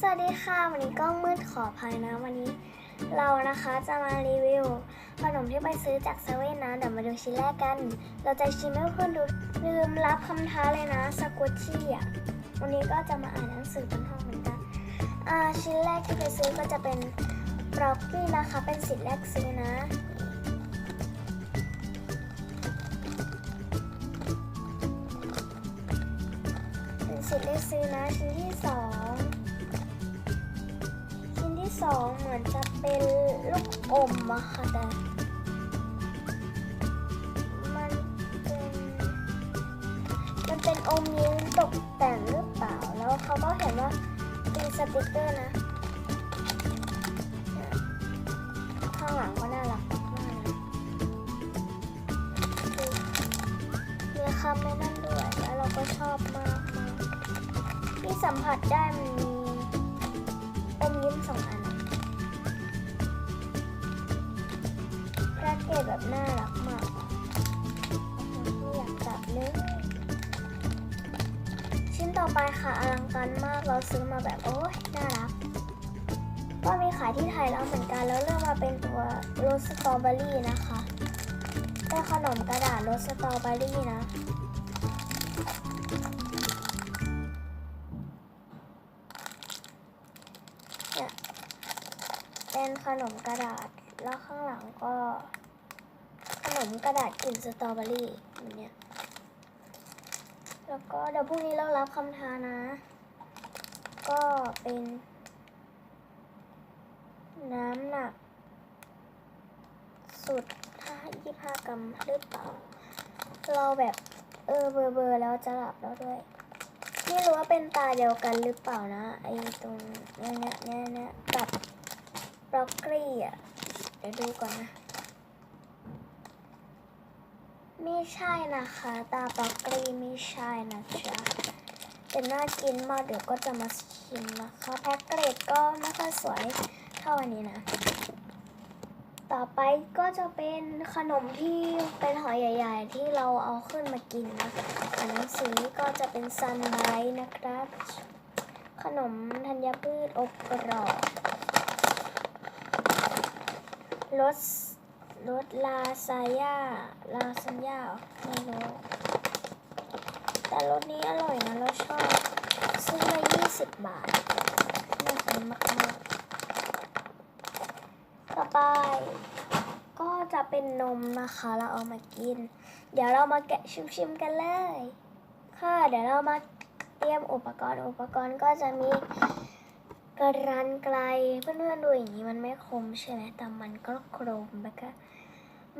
สวัสดีค่ะ วันนี้กล้องมืดขออภัยนะวันนี้ เรานะคะจะมารีวิวขนมที่ไปซื้อจากเซเว่นนะเดี๋ยวมาดูชิ้นแรกกัน เราจะชิมให้เพื่อนดูลืมรับคำท้าเลยนะสกุชชี่อะวันนี้ก็จะมาอ่านหนังสือบนห้องเหมือนกันอ่าชิ้นแรกที่ไปซื้อก็จะเป็นบรอกโคลีนะคะเป็นสิทธิ์แรกซื้อนะเป็นสิทธิ์แรกซื้อนะชิ้นที่สอง สองเหมือนจะเป็นลูกอมอะค่ะแต่มันเป็นมันเป็นอมยิ้มตกแต่งหรือเปล่า แล้วเขาก็เห็นว่าเป็นสติกเกอร์นะ ข้างหลังก็น่ารักมากนะมีคำในนั่นด้วย แล้วเราก็ชอบมากมากที่สัมผัสได้มันมีอมยิ้มสองอัน เกจแบบน่ารักมากอยากจับเลยชิ้นต่อไปค่ะอลังการมากเราซื้อมาแบบโอ้ยน่ารัก ก็มีขายที่ไทยแล้วเหมือนกันแล้วเลือกมาเป็นตัวโรสสตรอเบอรี่นะคะเป็นขนมกระดาษโรสสตรอเบอรี่นะเนี่ยเป็นขนมกระดาษแล้วข้างหลังก็ ขนมกระดาษกลิ่นสตรอเบอรี่แบบเนี้ยแล้วก็เดี๋ยวพรุ่งนี้เรารับคำท้านะ ก็เป็น น้ำหนัก สุด25กรัมหรือเปล่า เราแบบเออเบอร์เบอร์แล้วจะหลับแล้วด้วยไม่รู้ว่าเป็นตาเดียวกันหรือเปล่านะไอ้ตรงเนี้ยเนี้ยเนี้ยเนี้ยกับบรอกโคลีอะ เดี๋ยวดูก่อนนะ ไม่ใช่นะคะ ตาบรอกโคลีไม่ใช่นะจ๊ะแต่น่ากินมากเดี๋ยวก็จะมาชิมนะคะแพ็กเกจก็ไม่ค่อยสวยเท่าอันนี้นะ ต่อไปก็จะเป็นขนมที่เป็นห่อใหญ่ ๆ ที่เราเอาขึ้นมากินนะอ่านหนังสือก็จะเป็นซันไบนะครับ ขนมธัญพืชอบกรอบรส รสลาซาย่าลาซานย่าไม่รู้ แต่รสนี้อร่อยนะ เราชอบ ซื้อมา20 บาทน่ากินมากๆต่อไป ก็จะเป็นนมนะคะ เราเอามากิน เดี๋ยวเรามาแกะชิมๆกันเลย ค่ะ เดี๋ยวเรามาเตรียมอุปกรณ์ อุปกรณ์ก็จะมีกระรันไกลเพื่อนๆดูอย่างนี้มันไม่คมใช่ไหมแต่มันก็โครมแล้วก็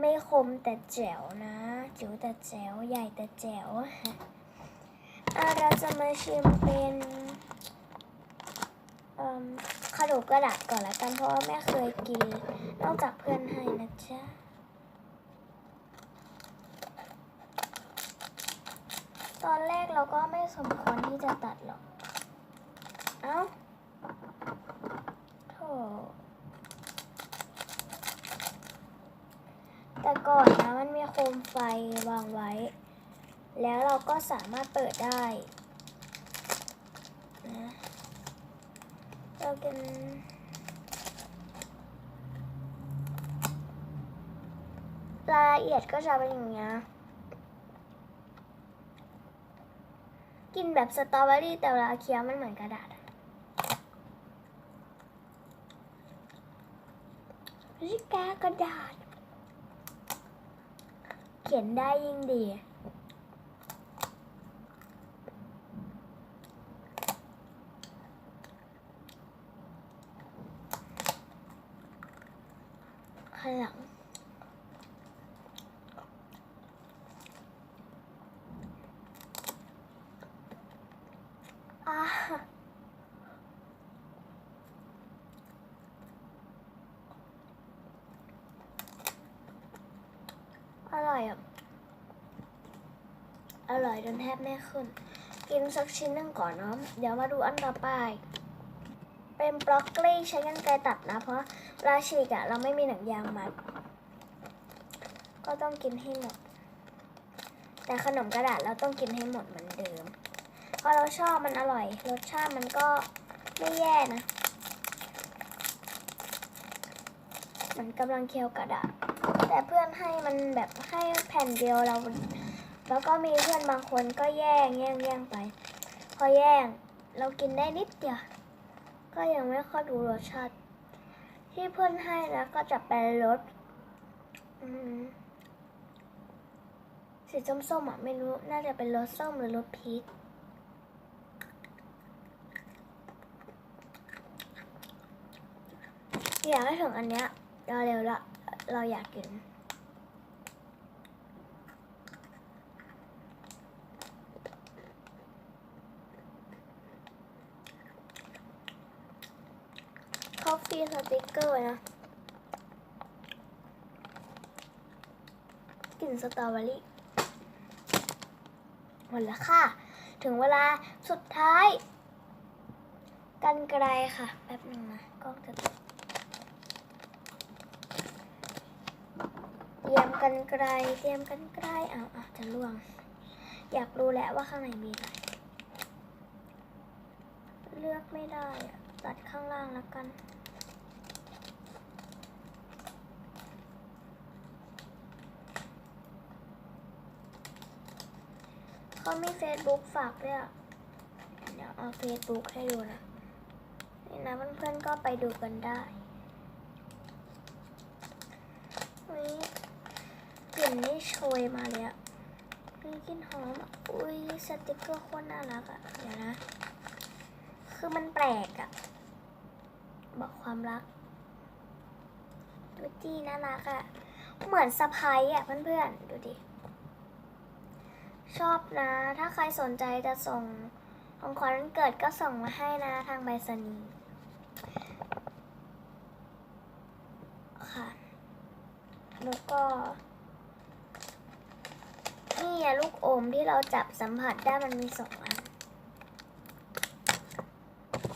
ไม่คมแต่แจ๋วนะ จิ๋วแต่แจ๋วใหญ่แต่แจ๋วฮะอะเราจะมาชิมเป็นเอิ่มขนมกระดาษก่อนละกันเพราะว่าแม่เคยกิน นอกจากเพื่อนให้นะจ๊ะตอนแรกเราก็ไม่สมควรที่จะตัดหรอก เอ้าโถ แต่ก่อนนะมันมีโคมไฟวางไว้ แล้วเราก็สามารถเปิดได้นะเรากินรายละเอียดก็จะเป็นอย่างเงี้ยกินแบบสตรอเบอรี่แต่เวลาเคี้ยวมันเหมือนกระดาษอะนี่กากระดาษ เขียนได้ยิ่งดีข้างหลัง อ่าอร่อยอะ อ ร่อยจนแทบไม่ขึ้น กินสักชิ้นหนึ่งก่อนเนาะเดี๋ยวมาดูอันต่อไป เป็นบรอกโคลีใช้กันไกรตัดนะ เพราะเวลาฉีกอะเราไม่มีหนังยางมัด ก็ต้องกินให้หมด แต่ขนมกระดาษเราต้องกินให้หมดเหมือนเดิม เพราะเราชอบมันอร่อย รสชาติมันก็ไม่แย่นะมันกำลังเคี้ยวกระดาษ แต่เพื่อนให้มันแบบให้แผ่นเดียวเรา แล้วก็มีเพื่อนบางคนก็แย่งแย่งแย่งไป พอแย่งเรากินได้นิดเดียว ก็ยังไม่ค่อยรู้รสชาติ ที่เพื่อนให้แล้วก็จะเป็นรสสีส้มๆอะไม่รู้ น่าจะเป็นรสส้มหรือรสพีชอยากให้ถึงอันเนี้ยเราเร็วละ เราอยากกิน คอฟฟี่สติกเกอร์นะกลิ่นสตรอเบอรี่หมดแล้วค่ะ ถึงเวลาสุดท้าย กันไกลค่ะแป๊บหนึ่งนะกล้องจะเตรียมกันไกลเตรียมกันไกลอ้าวอ้าวจะล่วง อยากรู้แล้วว่าข้างในมีอะไร เลือกไม่ได้อะ ตัดข้างล่างแล้วกัน เขามี Facebook ฝากด้วยอะเดี๋ยวเอา Facebook ให้ดูนะ นี่นะเพื่อนๆก็ไปดูกันได้นี่กลิ่นนี่โชยมาเลยอะมีกลิ่นหอมอะอุ้ยสติกเกอร์โคตรน่ารักอะเดี๋ยวนะ คือมันแปลกอะ บอกความรักดูจีน่ารักอะเหมือนสะพายอะเพื่อนๆ ดูดิ ชอบนะ ถ้าใครสนใจจะส่งของขวัญวันเกิดก็ส่งมาให้นะทางใบสนีย์ค่ะแล้วก็ นี่อะลูกอมที่เราจับสัมผัสได้มันมีสองอัน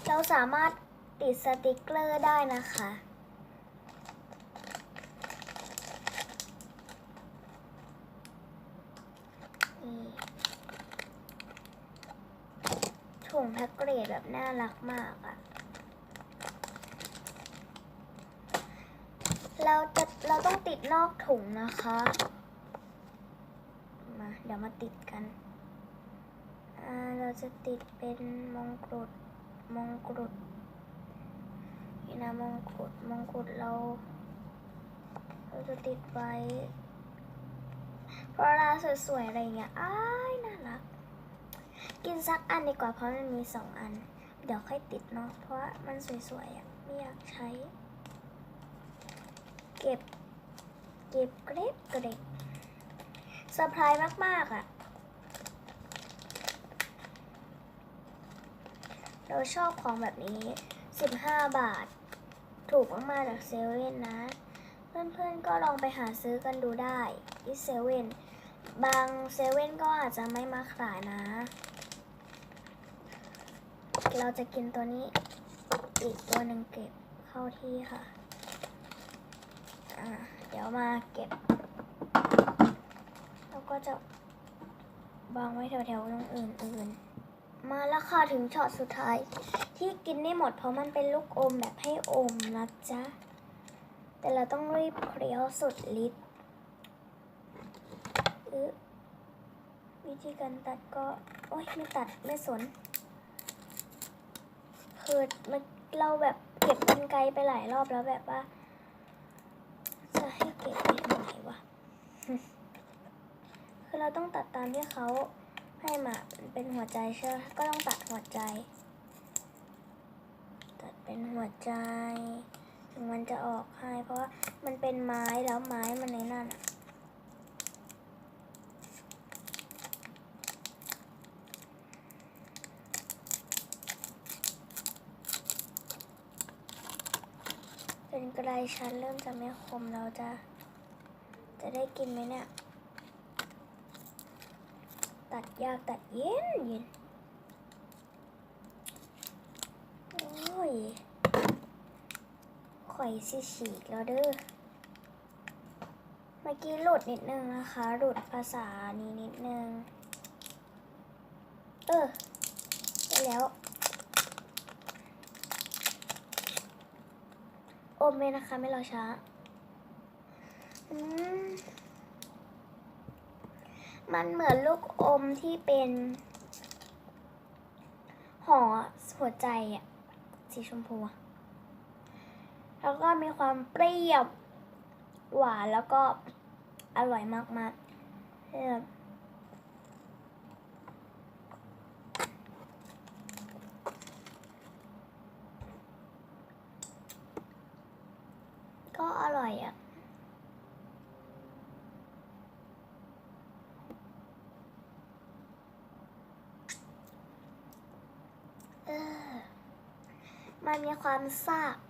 เราสามารถ ติดสติกเกอร์ได้นะคะนี่ถุงแพ็กเกจแบบน่ารักมากอะเราจะเราต้องติดนอกถุงนะคะ มาเดี๋ยวมาติดกันเราจะติดเป็นมงกุฎมงกุฎ นี่นะมงกุฎมงกุฎเรา เราจะติดไว้เพราะเวลาสวยๆอะไรเงี้ยอ้ายน่ารัก กินสักอันดีกว่าเพราะมันมีสองอัน เดี๋ยวค่อยติดเนาะเพราะมันสวยๆอะไม่อยากใช้ เก็บ เก็บเกร็บกร็บเซอร์ไพรส์มากๆอะเราชอบของแบบนี้ 15 บาท ถูกมากๆจากเซเว่นนะ เพื่อนๆก็ลองไปหาซื้อกันดูได้ที่เซเว่นบางเซเว่นก็อาจจะไม่มาขายนะ เราจะกินตัวนี้ อีกตัวหนึ่งเก็บเข้าที่ค่ะเดี๋ยวมาเก็บ แล้วก็จะวางไว้แถวๆตรงอื่นๆ มาแล้วค่ะถึงช็อตสุดท้าย ที่กินไม่หมดเพราะมันเป็นลูกอมแบบให้อมนะจ๊ะ แต่เราต้องรีบเคี้ยวสุดฤทธิ์วิธีการตัดก็ โอ๊ยไม่ตัดไม่สนคือมันเราแบบเก็บกันไกลไปหลายรอบแล้วแบบว่า จะให้เก็บไปทางไหนวะคือเราต้องตัดตามที่เขาให้มาเป็นหัวใจใช่ไหมก็ต้องตัดหัวใจ เป็นหัวใจถึงมันจะออกให้เพราะว่ามันเป็นไม้แล้วไม้มันในนั่นอะเป็นกระไดชั้นเริ่มจะไม่คมแล้วจะ จะได้กินไหมเนี่ย ตัดยากตัดเย็นเย็นโอ้ย ข่อยสิฉีกแล้วเด้อ เมื่อกี้หลุดนิดนึงนะคะ หลุดภาษานี้นิดนึง เออได้แล้ว อมเลยนะคะไม่รอช้ามมันเหมือนลูกอมที่เป็นห่อหัวใจอะสีชมพูอะ แล้วก็มีความเปรี้ยวหวานแล้วก็อร่อยมากๆเออก็อร่อยอะเออมันมีความซ่าเ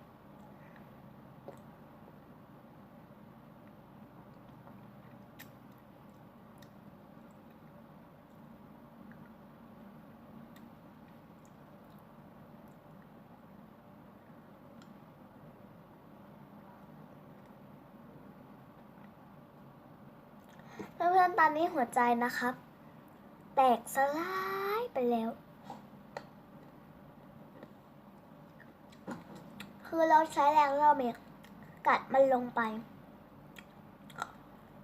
ตอนนี้หัวใจนะครับ แตกสลายไปแล้ว คือเราใช้แรงเราเบกกัดมันลงไป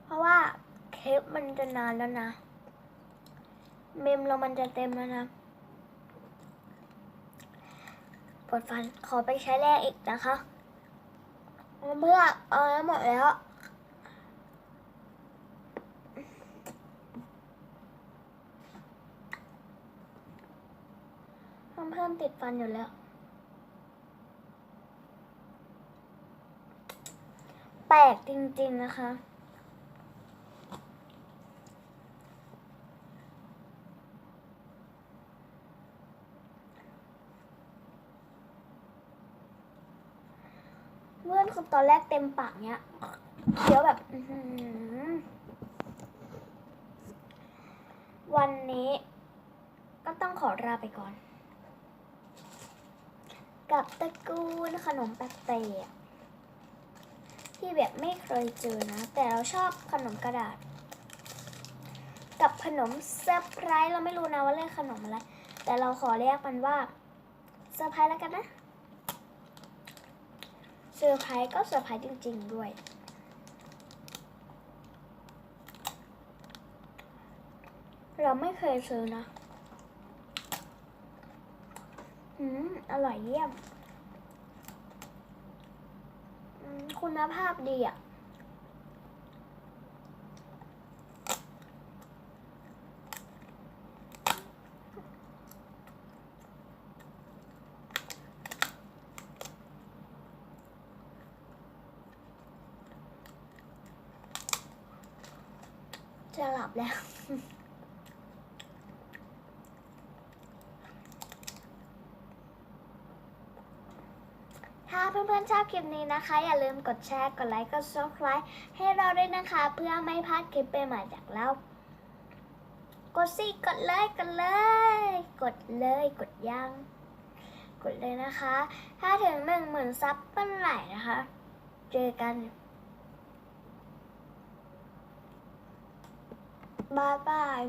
เพราะว่าเคปมันจะนานแล้วนะ เมมเรามันจะเต็มแล้วนะปวดฟันขอไปใช้แรงอีกนะคะเพื่อเอาแล้วหมดแล้ว เพื่อนติดฟันอยู่แล้ว แปลกจริงๆนะคะเมื่อนคือตอนแรกเต็มปากเนี้ยเคี้ยวแบบวันนี้ก็ต้องขอลาไปก่อน กับตระกูลขนมแปลกๆที่แบบไม่เคยเจอนะ แต่เราชอบขนมกระดาษ กับขนมเซอร์ไพรส์เราไม่รู้นะว่าเรียกขนมอะไร แต่เราขอเรียกมันว่าเซอร์ไพรส์แล้วกันนะเซอร์ไพรส์ก็เซอร์ไพรส์จริง ๆ ด้วยเราไม่เคยซื้อนะ อืม อร่อยเยี่ยม คุณภาพดีอะ จะหลับแล้ว ถ้า เพื่อนๆชอบคลิปนี้นะคะ อย่าลืมกดแชร์ กดไลค์ กด subscribe ให้เราด้วยนะคะ เพื่อไม่พลาดคลิปใหม่ๆจากเรา กดสิกดเลย กดเลย กดเลย กดยัง กดเลยนะคะ ถ้าถึงหนึ่งหมื่นซับเมื่อไหร่นะคะ เจอกัน บายบาย